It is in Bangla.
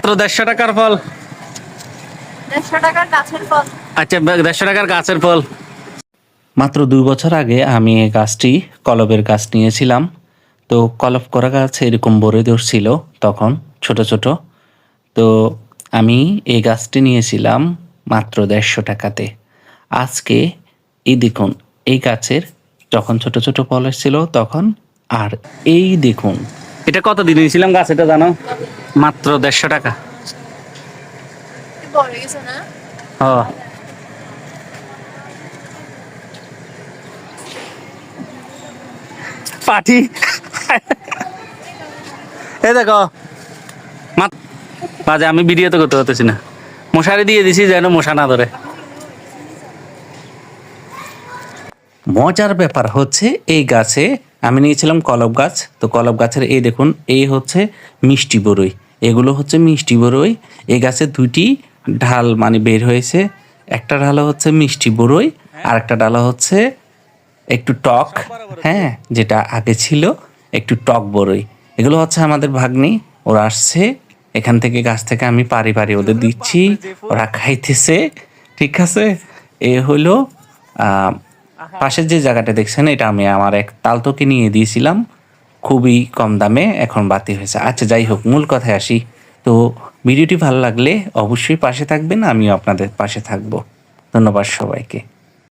মাত্র দেড়শো টাকার ফল। দেড়শো টাকার গাছের ফল। আচ্ছা দেড়শো টাকার গাছের ফল। মাত্র দুই বছর আগে আমি এই গাছটি কলবের গাছ নিয়েছিলাম। তো কলব করা গাছ এরকম বড়ে ধরছিল তখন ছোট ছোট। তো আমি এই গাছটি নিয়েছিলাম মাত্র দেড়শো টাকাতে। আজকে এই দেখুন এই গাছের যখন ছোট ছোট ফল এসেছিল তখন আর এই দেখুন। এটা কত দিন নিয়েছিলাম গাছ এটা জানো? মাত্র দেড়শো টাকা। ও। পাটি এ দেখো। বাজে আমি ভিডিও তো করতে পারতেছি না। মশারি দিয়ে দিছি যেন মশা না ধরে। মজার ব্যাপার হচ্ছে এই গাছে আমি নিয়েছিলাম কলব গাছ। তো কলব গাছের এই দেখুন এই হচ্ছে মিষ্টি বরই। এগুলো হচ্ছে মিষ্টি বরই। এই গাছে দুইটি ঢাল মানে বের হয়েছে। একটা ঢালা হচ্ছে মিষ্টি বরই আর একটা ডালা হচ্ছে একটু টক হ্যাঁ যেটা আগে ছিল একটু টক বরই। এগুলো হচ্ছে আমাদের ভাগ্নি ওরা আসছে এখান থেকে গাছ থেকে আমি পারি পারি ওদের দিচ্ছি ওরা খাইতেছে ঠিক আছে? এ হলো পাশের যে জায়গাটা দেখছেন এটা আমি আমার এক তালতোকে নিয়ে দিয়েছিলাম। খুবই কম দামে এখন বাতি হয়েছে। আচ্ছা যাই হোক, মূল কথায় আসি। তো ভিডিওটি ভালো লাগলে অবশ্যই পাশে থাকবেন, আমিও আপনাদের পাশে থাকব। ধন্যবাদ সবাইকে।